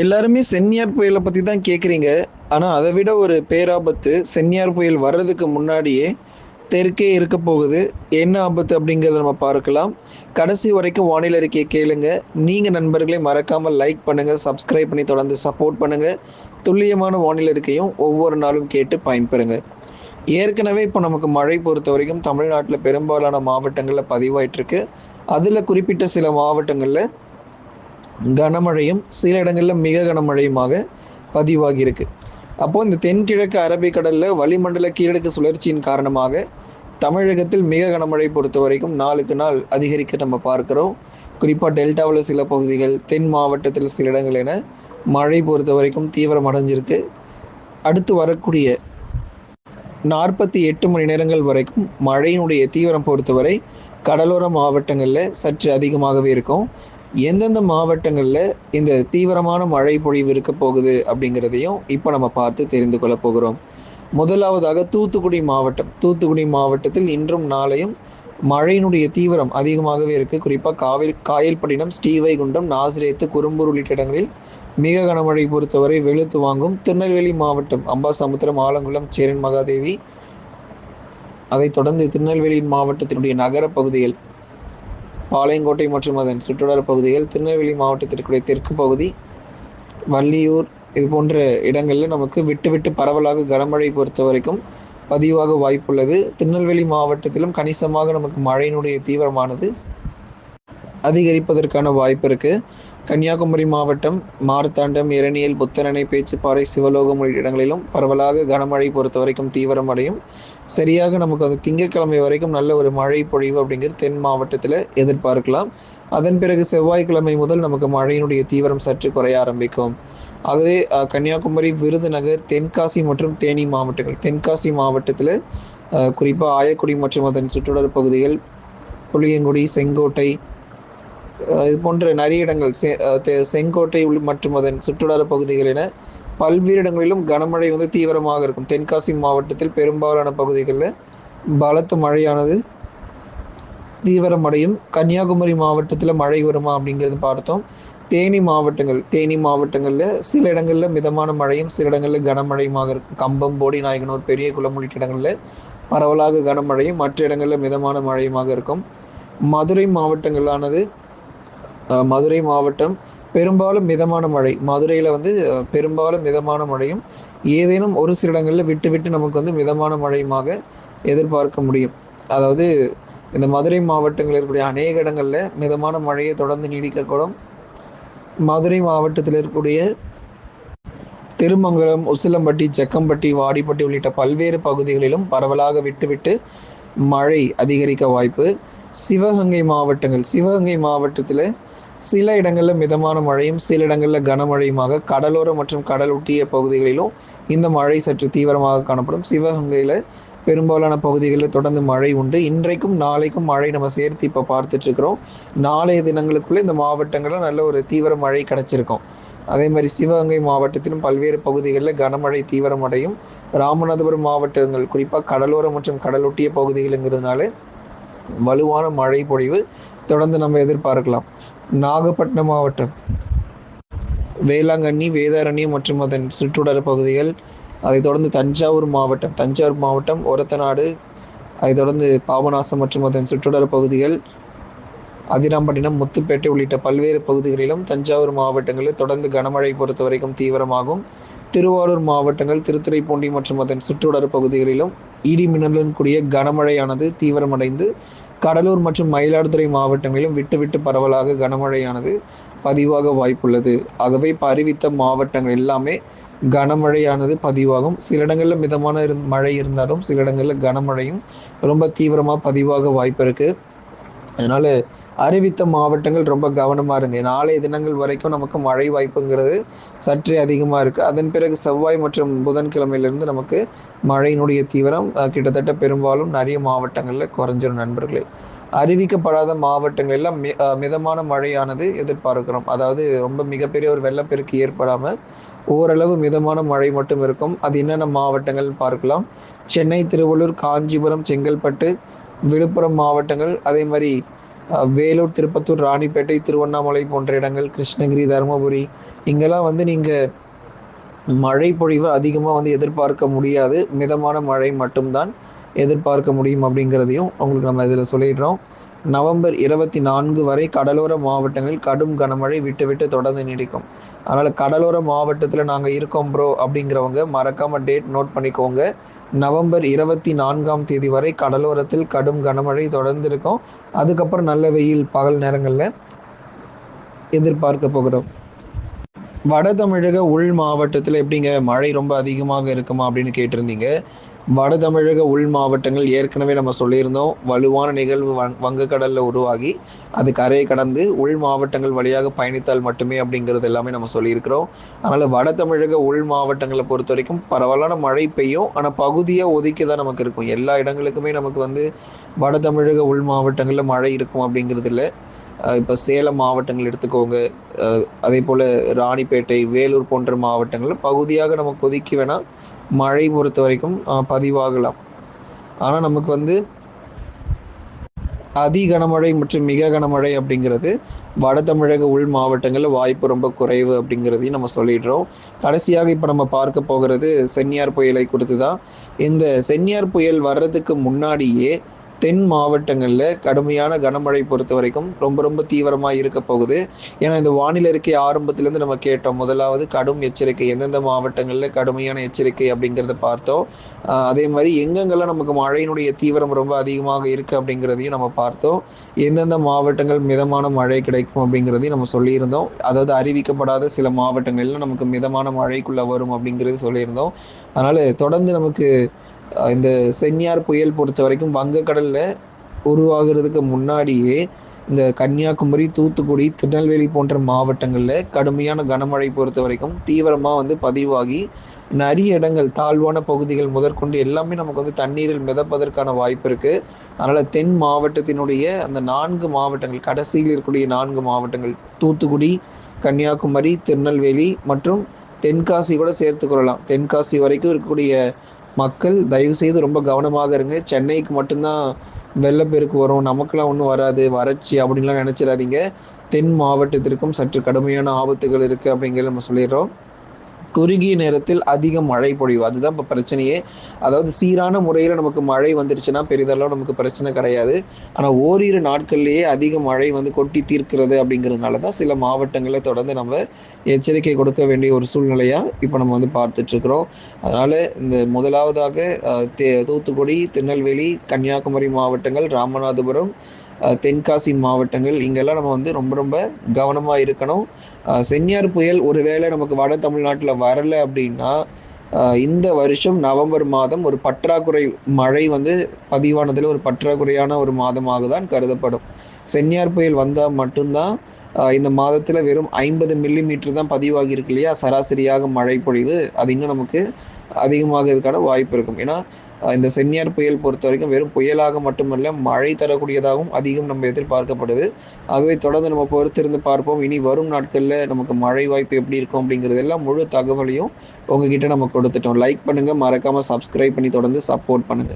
எல்லாருமே சென்னியார் புயலை பற்றி தான் கேட்குறீங்க ஆனால் அதை விட ஒரு பேராபத்து சென்னியார் புயல் வர்றதுக்கு முன்னாடியே தெற்கே இருக்க போகுது. என்ன ஆபத்து அப்படிங்கிறத நம்ம பார்க்கலாம். கடைசி வரைக்கும் வானிலை அறிக்கையை கேளுங்க. நீங்கள் நண்பர்களே மறக்காமல் லைக் பண்ணுங்கள் சப்ஸ்கிரைப் பண்ணி தொடர்ந்து சப்போர்ட் பண்ணுங்கள் துல்லியமான வானிலை அறிக்கையும் ஒவ்வொரு நாளும் கேட்டு பயன்பெறுங்க. ஏற்கனவே இப்போ நமக்கு மழை பொறுத்த வரைக்கும் தமிழ்நாட்டில் பெரும்பாலான மாவட்டங்களில் பதிவாயிட்டிருக்கு. அதில் குறிப்பிட்ட சில மாவட்டங்களில் கனமழையும் சில இடங்களில் மிக கனமழையுமாக பதிவாகியிருக்கு. அப்போ இந்த தென்கிழக்கு அரபிக்கடலில் வளிமண்டல கீழடுக்கு சுழற்சியின் காரணமாக தமிழகத்தில் மிக கனமழை பொறுத்த வரைக்கும் நாளுக்கு நாள் அதிகரிக்க நம்ம பார்க்கிறோம். குறிப்பாக டெல்டாவில் சில பகுதிகள் தென் மாவட்டத்தில் சில இடங்கள் என மழை பொறுத்த வரைக்கும் தீவிரம் அடைஞ்சிருக்கு. அடுத்து வரக்கூடிய நாற்பத்தி எட்டு மணி நேரங்கள் வரைக்கும் மழையினுடைய தீவிரம் பொறுத்தவரை கடலோர மாவட்டங்களில் சற்று அதிகமாகவே இருக்கும். எந்தெந்த மாவட்டங்களில் இந்த தீவிரமான மழை பொழிவு இருக்க போகுது அப்படிங்கிறதையும் இப்போ நம்ம பார்த்து தெரிந்து கொள்ள போகிறோம். முதலாவதாக தூத்துக்குடி மாவட்டம். தூத்துக்குடி மாவட்டத்தில் இன்றும் நாளையும் மழையினுடைய தீவிரம் அதிகமாகவே இருக்கு. குறிப்பாக காவில் காயல்பட்டினம் ஸ்ரீவைகுண்டம் நாசிரேத்து குறும்பூர் உள்ளிட்ட இடங்களில் மிக கனமழை பொறுத்தவரை வெளுத்து வாங்கும் திருநெல்வேலி மாவட்டம் அம்பாசமுத்திரம் ஆலங்குளம் சேரன் மகாதேவி. அதைத் தொடர்ந்து திருநெல்வேலி மாவட்டத்தினுடைய நகர பகுதியில் பாளையங்கோட்டை மற்றும் அதன் சுற்றுவட்டார பகுதிகள் திருநெல்வேலி மாவட்டத்திற்குரிய தெற்கு பகுதி வள்ளியூர் இது போன்ற இடங்களில் நமக்கு விட்டு விட்டு பரவலாக கனமழை பொறுத்த வரைக்கும் பதிவாக வாய்ப்புள்ளது. திருநெல்வேலி மாவட்டத்திலும் கணிசமாக நமக்கு மழையினுடைய தீவிரமானது. அதிகரிப்பதற்கான வாய்ப்பு இருக்கு. கன்னியாகுமரி மாவட்டம் மார்த்தாண்டம் இரணியல் புத்தரணை பேச்சுப்பாறை சிவலோகம் உள்ளிட்ட இடங்களிலும் பரவலாக கனமழை பொறுத்த வரைக்கும் தீவிரம் அடையும். சரியாக நமக்கு அந்த திங்கட்கிழமை வரைக்கும் நல்ல ஒரு மழை பொழிவு அப்படிங்கிறது தென் மாவட்டத்தில் எதிர்பார்க்கலாம். அதன் பிறகு செவ்வாய்க்கிழமை முதல் நமக்கு மழையினுடைய தீவிரம் சற்று குறைய ஆரம்பிக்கும். ஆகவே கன்னியாகுமரி விருதுநகர் தென்காசி மற்றும் தேனி மாவட்டங்கள் தென்காசி மாவட்டத்தில் குறிப்பாக ஆயக்குடி மற்றும் அதன் சுற்றுலா பகுதிகள் புளியங்குடி செங்கோட்டை இது போன்ற நிறைய இடங்கள் செங்கோட்டை மற்றும் அதன் சுற்றுலா பகுதிகள் என பல்வேறு இடங்களிலும் கனமழை வந்து தீவிரமாக இருக்கும். தென்காசி மாவட்டத்தில் பெரும்பாலான பகுதிகளில் பலத்த மழையானது தீவிரமடையும். கன்னியாகுமரி மாவட்டத்தில் மழை வருமா அப்படிங்கிறது பார்த்தோம். தேனி மாவட்டங்கள் தேனி மாவட்டங்களில் சில இடங்களில் மிதமான மழையும் சில இடங்களில் கனமழையுமாக இருக்கும். கம்பம் போடி நாயகனூர் பெரிய குளம் உள்ளிட்ட இடங்களில் பரவலாக கனமழையும் மற்ற இடங்களில் மிதமான மழையுமாக இருக்கும். மதுரை மாவட்டங்களானது மதுரை மாவட்டம் பெரும்பாலும் மிதமான மழை. மதுரையில் வந்து பெரும்பாலும் மிதமான மழையும் ஏதேனும் ஒரு சில இடங்களில் விட்டு விட்டு நமக்கு வந்து மிதமான மழையுமாக எதிர்பார்க்க முடியும். அதாவது இந்த மதுரை மாவட்டங்களில் இருக்கக்கூடிய அநேக இடங்களில் மிதமான மழையை தொடர்ந்து நீடிக்கக்கூடும். மதுரை மாவட்டத்தில் இருக்கக்கூடிய திருமங்கலம் உசிலம்பட்டி செக்கம்பட்டி வாடிப்பட்டி உள்ளிட்ட பல்வேறு பகுதிகளிலும் பரவலாக விட்டுவிட்டு மழை அதிகரிக்க வாய்ப்பு. சிவகங்கை மாவட்டங்கள் சிவகங்கை மாவட்டத்தில் சில இடங்களில் மிதமான மழையும் சில இடங்களில் கனமழையுமாக கடலோர மற்றும் கடல் ஒட்டிய பகுதிகளிலும் இந்த மழை சற்று தீவிரமாக காணப்படும். சிவகங்கையில் பெரும்பாலான பகுதிகளில் தொடர்ந்து மழை உண்டு. இன்றைக்கும் நாளைக்கும் மழை நம்ம சேர்த்து இப்போ பார்த்துட்ருக்குறோம். நாளைய தினங்களுக்குள்ளே இந்த மாவட்டங்களில் நல்ல ஒரு தீவிர மழை கிடச்சிருக்கும். அதே மாதிரி சிவகங்கை மாவட்டத்திலும் பல்வேறு பகுதிகளில் கனமழை தீவிரமடையும். ராமநாதபுரம் மாவட்டங்கள் குறிப்பாக கடலோரம் மற்றும் கடலொட்டிய பகுதிகளுங்கிறதுனால வலுவான மழை பொழிவு தொடர்ந்து நம்ம எதிர்பார்க்கலாம். நாகப்பட்டினம் மாவட்டம். வேளாங்கண்ணி வேதாரண்யம் மற்றும் அதன் சுற்றுடர பகுதிகள் அதைத் தொடர்ந்து தஞ்சாவூர் மாவட்டம் தஞ்சாவூர் மாவட்டம் ஒரத்தநாடு அதைத் தொடர்ந்து பாபநாசம் மற்றும் அதன் சுற்றுடர பகுதிகள் அதிராம்பட்டினம் முத்துப்பேட்டை உள்ளிட்ட பல்வேறு பகுதிகளிலும் தஞ்சாவூர் மாவட்டங்களில் தொடர்ந்து கனமழை பொறுத்த வரைக்கும் தீவிரமாகும். திருவாரூர் மாவட்டங்கள் திருத்துறைப்பூண்டி மற்றும் அதன் சுற்றுடர பகுதிகளிலும் இடி மின்னலுடன் கூடிய கனமழையானது தீவிரமடைந்து கடலூர் மற்றும் மயிலாடுதுறை மாவட்டங்களிலும் விட்டு விட்டு பரவலாக கனமழையானது பதிவாக வாய்ப்புள்ளது. ஆகவே இப்போ அறிவித்த மாவட்டங்கள் எல்லாமே கனமழையானது பதிவாகும். சில இடங்களில் மிதமான இருந் மழை இருந்தாலும் சில இடங்களில் கனமழையும் ரொம்ப தீவிரமாக பதிவாக வாய்ப்பு இருக்குது அதனால் அறிவித்த மாவட்டங்கள் ரொம்ப கவனமாக இருங்க. நாளைய தினங்கள் வரைக்கும் நமக்கு மழை வாய்ப்புங்கிறது சற்றே அதிகமாக இருக்குது அதன் பிறகு செவ்வாய் மற்றும் புதன்கிழமையிலிருந்து நமக்கு மழையினுடைய தீவிரம் கிட்டத்தட்ட பெரும்பாலும் நிறைய மாவட்டங்களில் குறைஞ்சிரும் நண்பர்களே. அறிவிக்கப்படாத மாவட்டங்கள் எல்லாம் மி மிதமான மழையானது எதிர்பார்க்கிறோம். அதாவது ரொம்ப மிகப்பெரிய ஒரு வெள்ளப்பெருக்கு ஏற்படாமல் ஓரளவு மிதமான மழை மட்டும் இருக்கும். அது என்னென்ன மாவட்டங்கள் பார்க்கலாம். சென்னை திருவள்ளூர் காஞ்சிபுரம் செங்கல்பட்டு விழுப்புரம் மாவட்டங்கள் அதே மாதிரி வேலூர் திருப்பத்தூர் ராணிப்பேட்டை திருவண்ணாமலை போன்ற இடங்கள் கிருஷ்ணகிரி தருமபுரி இங்கெல்லாம் வந்து நீங்கள் மழை பொழிவு அதிகமாக வந்து எதிர்பார்க்க முடியாது. மிதமான மழை மட்டும்தான். எதிர்பார்க்க முடியும் அப்படிங்கிறதையும் உங்களுக்கு நம்ம இதில் சொல்லிடுறோம். நவம்பர் இருபத்தி நான்கு வரை கடலோர மாவட்டங்களில் கடும் கனமழை விட்டு விட்டு தொடர்ந்து நீடிக்கும். அதனால் கடலோர மாவட்டத்தில் நாங்கள் இருக்கோம் ப்ரோ அப்படிங்கிறவங்க மறக்காமல் டேட் நோட் பண்ணிக்கோங்க. நவம்பர் இருபத்தி நான்காம் தேதி வரை கடலோரத்தில் கடும் கனமழை தொடர்ந்து இருக்கும். அதுக்கப்புறம் நல்ல வெயில் பகல் நேரங்களில் எதிர்பார்க்க போகிறோம். வட தமிழக உள் மாவட்டத்தில் எப்படிங்க மழை ரொம்ப அதிகமாக இருக்குமா அப்படின்னு கேட்டிருந்தீங்க. வட தமிழக உள் மாவட்டங்கள் ஏற்கனவே நம்ம சொல்லியிருந்தோம். வலுவான நிகழ்வு வங் வங்கக்கடலில் உருவாகி அது கரையை கடந்து உள் மாவட்டங்கள் வழியாக பயணித்தால் மட்டுமே அப்படிங்கிறது எல்லாமே நம்ம சொல்லியிருக்கிறோம். அதனால் வட தமிழக உள் மாவட்டங்களை பொறுத்த வரைக்கும் பரவலான மழை பெய்யும். ஆனால் பகுதியாக ஒதுக்கி தான் நமக்கு இருக்கும். எல்லா இடங்களுக்குமே நமக்கு வந்து வட தமிழக உள் மாவட்டங்களில் மழை இருக்கும் அப்படிங்கிறது இல்லை. இப்போ சேலம் மாவட்டங்கள் எடுத்துக்கோங்க. அதே போல் ராணிப்பேட்டை வேலூர் போன்ற மாவட்டங்களில் பகுதியாக நமக்கு ஒதுக்கி வேணால் மழை பொறுத்த வரைக்கும் பதிவாகலாம். ஆனால் நமக்கு வந்து அதி கனமழை மற்றும் மிக கனமழை அப்படிங்கிறது வட தமிழக உள் மாவட்டங்களில் வாய்ப்பு ரொம்ப குறைவு அப்படிங்கிறதையும் நம்ம சொல்லிடுறோம். கடைசியாக இப்போ நம்ம பார்க்க போகிறது சென்னியார் புயலை குறித்து தான் இந்த சென்னியார் புயல் வர்றதுக்கு முன்னாடியே தென் மாவட்டங்களில் கடுமையான கனமழை பொறுத்த வரைக்கும் ரொம்ப ரொம்ப தீவிரமாக இருக்க போகுது. ஏன்னா இந்த வானிலை இருக்கை ஆரம்பத்திலேருந்து நம்ம கேட்டோம். முதலாவது கடும் எச்சரிக்கை எந்தெந்த மாவட்டங்களில் கடுமையான எச்சரிக்கை அப்படிங்கிறத பார்த்தோம். அதே மாதிரி எங்கெங்கெல்லாம் நமக்கு மழையினுடைய தீவிரம் ரொம்ப அதிகமாக இருக்குது அப்படிங்கிறதையும் நம்ம பார்த்தோம். எந்தெந்த மாவட்டங்கள் மிதமான மழை கிடைக்கும் அப்படிங்கிறதையும் நம்ம சொல்லியிருந்தோம். அதாவது அறிவிக்கப்படாத சில மாவட்டங்களில் நமக்கு மிதமான மழைக்குள்ளே வரும் அப்படிங்கிறது சொல்லியிருந்தோம். அதனால் தொடர்ந்து நமக்கு இந்த சென்னியார் புயல் பொறுத்த வரைக்கும் வங்கக்கடலில் உருவாகிறதுக்கு முன்னாடியே இந்த கன்னியாகுமரி தூத்துக்குடி திருநெல்வேலி போன்ற மாவட்டங்களில் கடுமையான கனமழை பொறுத்த வரைக்கும் தீவிரமாக வந்து பதிவாகி நிறைய இடங்கள் தாழ்வான பகுதிகள் முதற்கொண்டு எல்லாமே நமக்கு வந்து தண்ணீரில் மிதப்பதற்கான வாய்ப்பு இருக்குது அதனால் தென் மாவட்டத்தினுடைய அந்த நான்கு மாவட்டங்கள் கடைசியில் இருக்கக்கூடிய நான்கு மாவட்டங்கள் தூத்துக்குடி கன்னியாகுமரி திருநெல்வேலி மற்றும் தென்காசி கூட சேர்த்து கொள்ளலாம். தென்காசி வரைக்கும் இருக்கக்கூடிய மக்கள் தயவு செய்து ரொம்ப கவனமாக இருங்க. சென்னைக்கு மட்டும்தான் வெள்ளப்பெருக்கு வரும். நமக்கெல்லாம் ஒன்றும் வராது. வறட்சி அப்படின்லாம் நினச்சிடாதீங்க. தென் மாவட்டத்திற்கும் சற்று கடுமையான ஆபத்துகள் இருக்குது அப்படிங்கிறத நம்ம சொல்லிடுறோம். குறுகிய நேரத்தில் அதிக மழை பொழிவு. அதுதான் இப்போ பிரச்சனையே. அதாவது சீரான முறையில் நமக்கு மழை வந்துருச்சுன்னா பெரிதளவு நமக்கு பிரச்சனை கிடையாது. ஆனால் ஓரிரு நாட்கள்லேயே அதிக மழை வந்து கொட்டி தீர்க்கிறது அப்படிங்கிறதுனால தான் சில மாவட்டங்களில் தொடர்ந்து நம்ம எச்சரிக்கை கொடுக்க வேண்டிய ஒரு சூழ்நிலையாக இப்போ நம்ம வந்து பார்த்துட்ருக்குறோம். அதனால் இந்த முதலாவதாக தே- தூத்துக்குடி திருநெல்வேலி கன்னியாகுமரி மாவட்டங்கள் ராமநாதபுரம் தென்காசி மாவட்டங்கள் இங்கெல்லாம் நம்ம வந்து ரொம்ப ரொம்ப கவனமாக இருக்கணும். அஹ், சென்னியார் புயல் ஒருவேளை நமக்கு வட தமிழ்நாட்டில் வரலை அப்படின்னா இந்த வருஷம் நவம்பர் மாதம் ஒரு பற்றாக்குறை மழை வந்து பதிவானதில் ஒரு பற்றாக்குறையான ஒரு மாதமாக தான் கருதப்படும். சென்னியார் புயல் வந்தால் மட்டும்தான் இந்த மாதத்தில் வெறும் ஐம்பது மில்லி மீட்டர் தான் பதிவாகி இருக்கு இல்லையா? சராசரியாக மழை பொழிவு அது இன்னும் நமக்கு அதிகமாகிறதுக்கான வாய்ப்பு இருக்கும். ஏன்னா இந்த சென்னியார் புயல் பொறுத்த வரைக்கும் வெறும் புயலாக மட்டுமல்ல மழை தரக்கூடியதாகவும் அதிகம் நம்ம எதிர்பார்க்கப்படுது. ஆகவே தொடர்ந்து நம்ம பொறுத்திருந்து பார்ப்போம். இனி வரும் நாட்களில் நமக்கு மழை வாய்ப்பு எப்படி இருக்கும் அப்படிங்கிறது எல்லாம் முழு தகவலையும் உங்ககிட்ட நம்ம கொடுத்துட்டோம். லைக் பண்ணுங்க மறக்காம சப்ஸ்கிரைப் பண்ணி தொடர்ந்து சப்போர்ட் பண்ணுங்க.